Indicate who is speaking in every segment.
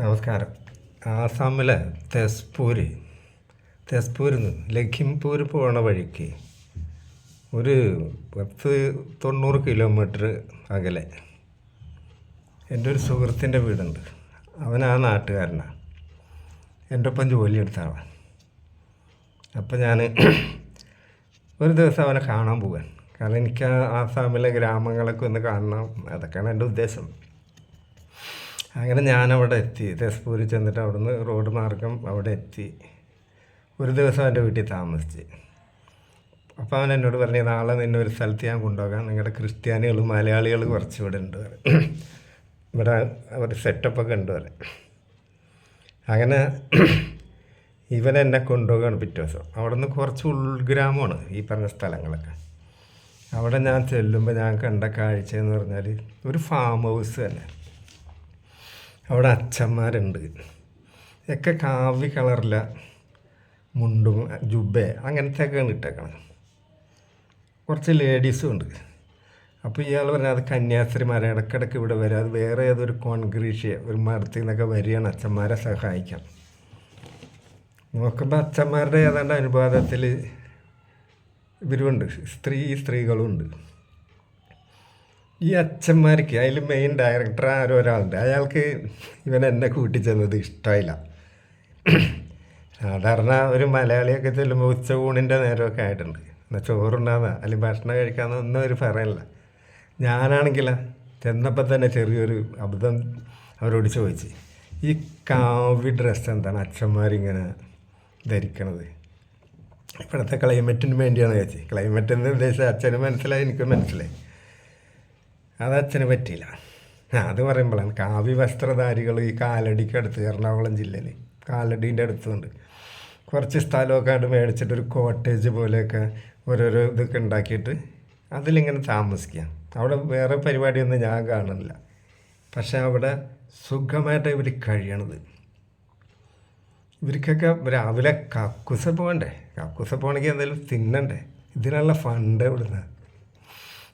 Speaker 1: നമസ്കാരം. ആസാമിലെ തെസ്പൂര് തെസ്പൂരിൽ നിന്ന് ലഖിംപൂർ പോണ വഴിക്ക് ഒരു പത്ത് തൊണ്ണൂറ് കിലോമീറ്റർ അകലെ എന്റെ ഒരു സുഹൃത്തിന്റെ വീടുണ്ട്. അവൻ ആ നാട്ടുകാരനാണ് എന്റെ ഒപ്പം ജോലി എടുത്ത ആളാണ് അപ്പം ഞാൻ ഒരു ദിവസം അവനെ കാണാൻ പോകാൻ കാരണം എനിക്ക് ആസാമിലെ ഗ്രാമങ്ങളൊക്കെ ഒന്ന് കാണണം. അതൊക്കെയാണ് എന്റെ ഉദ്ദേശം. അങ്ങനെ ഞാനവിടെ എത്തി. തെസ്പൂരിൽ ചെന്നിട്ട് അവിടുന്ന് റോഡ് മാർഗം അവിടെ എത്തി. ഒരു ദിവസം എന്റെ വീട്ടിൽ താമസിച്ച്. അപ്പോൾ അവൻ എന്നോട് പറഞ്ഞു നാളെ നിന്നെ ഒരു സ്ഥലത്ത് ഞാൻ കൊണ്ടുപോകാം. നിങ്ങളുടെ ക്രിസ്ത്യാനികൾ മലയാളികൾ കുറച്ച് ഇവിടെ ഉണ്ട്. ഇവിടെ അവർ സെറ്റപ്പൊക്കെ ഉണ്ട് വരെ അങ്ങനെ ഇവൻ എന്നെ കൊണ്ടുപോകാണ് പിറ്റേ ദിവസം. അവിടെ നിന്ന് കുറച്ച് ഉൾഗ്രാമമാണ് ഈ പറഞ്ഞ സ്ഥലങ്ങളൊക്കെ. അവിടെ ഞാൻ ചെല്ലുമ്പോൾ ഞാൻ കണ്ട കാഴ്ച എന്ന് പറഞ്ഞാൽ ഒരു ഫാം ഹൗസ് തന്നെ. അവിടെ അച്ഛന്മാരുണ്ട്. ഒക്കെ കാവി കളറില്ല മുണ്ടും ജുബേ അങ്ങനത്തെയൊക്കെയാണ് ഇട്ടേക്കണം കുറച്ച് ലേഡീസും ഉണ്ട്. അപ്പോൾ ഇയാൾ പറഞ്ഞാൽ അത് കന്യാസ്ത്രീമാരെ ഇടക്കിടക്ക് ഇവിടെ വരിക അത് വേറെ ഏതൊരു കോൺഗ്രീഷ്യ ഒരു മരത്തിൽ നിന്നൊക്കെ വരികയാണ് അച്ഛന്മാരെ സഹായിക്കാൻ. നോക്കുമ്പോൾ അച്ഛന്മാരുടെ ഏതാണ്ട് അനുപാതത്തിൽ ഇവരുമുണ്ട് സ്ത്രീ സ്ത്രീകളുണ്ട്. ഈ അച്ഛന്മാർക്ക് അതിൽ മെയിൻ ഡയറക്ടർ ആരോ ഒരാളുണ്ട്. അയാൾക്ക് ഇവൻ എന്നെ കൂട്ടിച്ചെന്നത് ഇഷ്ടമായില്ല സാധാരണ ഒരു മലയാളിയൊക്കെ ചെല്ലുമ്പോൾ ഉച്ചകൂണിന്റെ നേരമൊക്കെ ആയിട്ടുണ്ട്. എന്നാൽ ചോറുണ്ടാകുന്ന അല്ലെങ്കിൽ ഭക്ഷണം കഴിക്കാമെന്ന് ഒന്നും ഒരു പറയല്ല ഞാനാണെങ്കിൽ ചെന്നപ്പോൾ തന്നെ ചെറിയൊരു അബദ്ധം അവരോട് ചോദിച്ച്. ഈ കാവി ഡ്രസ്സ് എന്താണ് അച്ഛന്മാരിങ്ങനെ ധരിക്കണത്? ഇപ്പോഴത്തെ ക്ലൈമറ്റിന് വേണ്ടിയാണ് ചോദിച്ചത് ക്ലൈമറ്റ് എന്ന് ഉദ്ദേശിച്ച അച്ഛന് മനസ്സിലായി എനിക്കും മനസ്സിലായി. അത് അച്ഛന് പറ്റിയില്ല അത് പറയുമ്പോഴാണ് കാവ്യ വസ്ത്രധാരികൾ ഈ കാലടിക്ക് അടുത്ത് എറണാകുളം ജില്ലയിൽ കാലടീന്റെ അടുത്തുണ്ട്. കുറച്ച് സ്ഥലമൊക്കെ അവിടെ മേടിച്ചിട്ട് ഒരു കോട്ടേജ് പോലെയൊക്കെ ഓരോരോ ഇതൊക്കെ ഉണ്ടാക്കിയിട്ട് അതിലിങ്ങനെ താമസിക്കുക. അവിടെ വേറെ പരിപാടിയൊന്നും ഞാൻ കാണുന്നില്ല. പക്ഷേ അവിടെ സുഖമായിട്ട് ഇവർ കഴിയണത്. ഇവർക്കൊക്കെ രാവിലെ കക്കുസ പോകണ്ടേ? കക്കുസ പോകണമെങ്കിൽ എന്തെങ്കിലും തിന്നണ്ടേ? ഇതിനുള്ള ഫണ്ട് ഇവിടുന്ന്.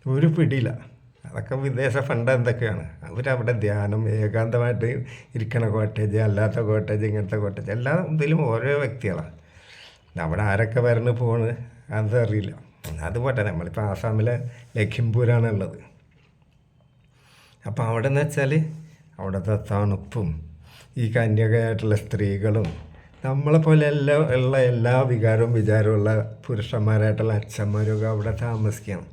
Speaker 1: ഒരു പിടിയില്ല. അതൊക്കെ വിദേശ ഫണ്ട് എന്തൊക്കെയാണ്? അവരവിടെ ധ്യാനം ഏകാന്തമായിട്ട് ഇരിക്കണ കോട്ടേജ് അല്ലാത്ത കോട്ടേജ് ഇങ്ങനത്തെ കോട്ടേജ് എല്ലാ ഇതിലും ഓരോ വ്യക്തികളാണ് അവിടെ ആരൊക്കെ വരണ് പോണ് അതറിയില്ല. അത് പോട്ടെ നമ്മളിപ്പോൾ ആസാമിലെ ലഖിംപൂരാണ് ഉള്ളത്. അപ്പോൾ അവിടെ എന്ന് വെച്ചാൽ അവിടുത്തെ തണുപ്പും ഈ കന്യകയായിട്ടുള്ള സ്ത്രീകളും നമ്മളെ പോലെ എല്ലാ ഉള്ള എല്ലാ വികാരവും വിചാരവും ഉള്ള പുരുഷന്മാരായിട്ടുള്ള അച്ഛന്മാരും ഒക്കെ അവിടെ താമസിക്കണം.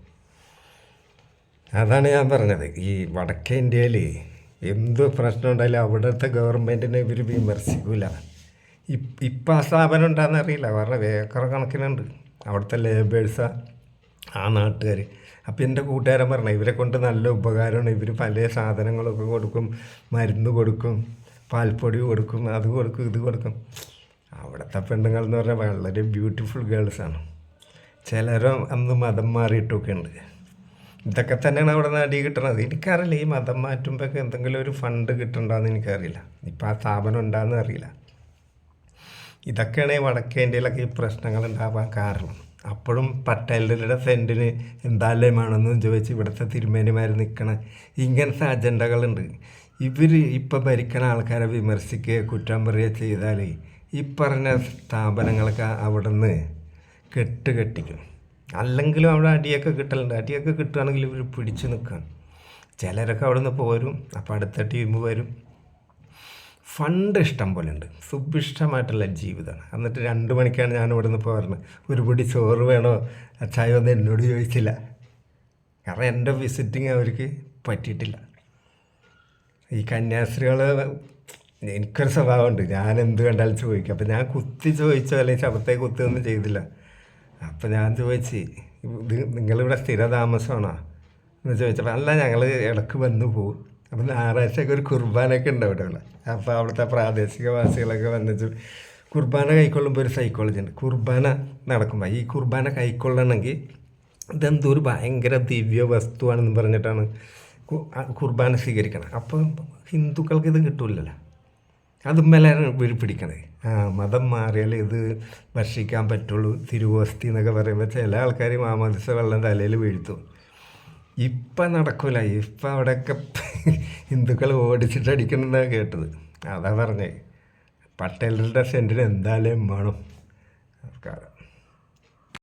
Speaker 1: അതാണ് ഞാൻ പറഞ്ഞത്. ഈ വടക്കേ ഇന്ത്യയിൽ എന്ത് പ്രശ്നം ഉണ്ടായാലും അവിടുത്തെ ഗവൺമെന്റിനെ ഇവർ വിമർശിക്കില്ല ഇപ്പം ആ സ്ഥാപനം ഉണ്ടാകുന്ന അറിയില്ല. കാരണം ഏക്കർ കണക്കിനുണ്ട്. അവിടുത്തെ ലേബേഴ്സാ ആ നാട്ടുകാർ അപ്പം എന്റെ കൂട്ടുകാരൻ പറഞ്ഞു ഇവരെ കൊണ്ട് നല്ല ഉപകാരമാണ്. ഇവർ പല സാധനങ്ങളൊക്കെ കൊടുക്കും. മരുന്ന് കൊടുക്കും. പാൽപ്പൊടി കൊടുക്കും. അത് കൊടുക്കും ഇത് കൊടുക്കും. അവിടുത്തെ പെണ്ണുങ്ങൾ എന്ന് പറഞ്ഞാൽ വളരെ ബ്യൂട്ടിഫുൾ ഗേൾസാണ് ചിലരും അന്ന് മതം മാറിയിട്ടൊക്കെ ഉണ്ട് ഇതൊക്കെ തന്നെയാണ് അവിടെ നിന്ന് അടി കിട്ടണത്. എനിക്കറിയില്ല ഈ മതം മാറ്റുമ്പോഴൊക്കെ എന്തെങ്കിലും ഒരു ഫണ്ട് കിട്ടണ്ടെന്ന് എനിക്കറിയില്ല. ഇപ്പം ആ സ്ഥാപനം ഉണ്ടാകുന്ന അറിയില്ല. ഇതൊക്കെയാണ് ഈ വടക്കേ ഇന്ത്യയിലൊക്കെ ഈ പ്രശ്നങ്ങൾ ഉണ്ടാവാൻ കാരണം. അപ്പോഴും പട്ടേലരുടെ സെന്റിന് എന്തായാലും വേണമെന്ന് ചോദിച്ച് ഇവിടുത്തെ തിരുമേനിമാർ നിൽക്കണ ഇങ്ങനത്തെ അജണ്ടകളുണ്ട്. ഇവർ ഇപ്പം ഭരിക്കണ ആൾക്കാരെ വിമർശിക്കുക കുറ്റം പറയുക ചെയ്താൽ ഈ പറഞ്ഞ സ്ഥാപനങ്ങളൊക്കെ അവിടെ നിന്ന് കെട്ട് കെട്ടിക്കും അല്ലെങ്കിലും അവിടെ അടിയൊക്കെ കിട്ടലുണ്ട്. അടിയൊക്കെ കിട്ടുകയാണെങ്കിൽ ഇവർ പിടിച്ചു നിൽക്കുകയാണ്. ചിലരൊക്കെ അവിടെ നിന്ന് പോരും. അപ്പോൾ അടുത്ത ടീം വരും. ഫണ്ട് ഇഷ്ടം പോലെ ഉണ്ട്. സുഭിഷ്ടമായിട്ടുള്ള ജീവിതമാണ്. എന്നിട്ട് രണ്ട് മണിക്കാണ് ഞാൻ ഇവിടെ നിന്ന് പോരുന്നത്. ഒരു പിടി ചോറ് വേണോ? അച്ചായ ഒന്നും എന്നോട് ചോദിച്ചില്ല. കാരണം എന്റെ വിസിറ്റിങ് അവർക്ക് പറ്റിയിട്ടില്ല. ഈ കന്യാസ്ത്രീകൾ എനിക്കൊരു സ്വഭാവമുണ്ട്. ഞാൻ എന്ത് കണ്ടാലും ചോദിക്കും. അപ്പം ഞാൻ കുത്തി ചോദിച്ചോ? അല്ലെങ്കിൽ ശബത്തെ കുത്തിയൊന്നും ചെയ്തില്ല. അപ്പം ഞാൻ ചോദിച്ച് ഇത് നിങ്ങളിവിടെ സ്ഥിര താമസമാണോ എന്ന് ചോദിച്ചപ്പോൾ അല്ല ഞങ്ങൾ ഇടയ്ക്ക് വന്ന് പോകും അപ്പം ഞായറാഴ്ചയൊക്കെ ഒരു കുർബാനൊക്കെ ഉണ്ട് അവിടെ ഉള്ള അപ്പോൾ അവിടുത്തെ പ്രാദേശികവാസികളൊക്കെ വന്നിട്ട് കുർബാന കൈക്കൊള്ളുമ്പോൾ ഒരു സൈക്കോളജി ഉണ്ട്. കുർബാന നടക്കുമ്പോൾ ഈ കുർബാന കൈക്കൊള്ളണമെങ്കിൽ ഇതെന്തോ ഒരു ഭയങ്കര ദിവ്യ വസ്തുവാണെന്ന് പറഞ്ഞിട്ടാണ് കുർബാന സ്വീകരിക്കണം. അപ്പം ഹിന്ദുക്കൾക്ക് ഇത് കിട്ടൂലല്ലോ. അതുമ്മലാണ് ഇവർ പിടിക്കണേ. ആ മതം മാറിയാൽ ഇത് ഭക്ഷിക്കാൻ പറ്റുള്ളൂ തിരുവോസ്തി എന്നൊക്കെ പറയുമ്പോൾ ചില ആൾക്കാർ മാമോദിസ വെള്ളം തലയിൽ വീഴ്ത്തും. ഇപ്പം നടക്കില്ല ഇപ്പം അവിടെയൊക്കെ ഹിന്ദുക്കൾ ഓടിച്ചിട്ട് അടിക്കണമെന്നാണ് കേട്ടത്. അതാ പറഞ്ഞേ പട്ടേലരുടെ സെന്റിന് എന്തായാലും വേണം. നമസ്കാരം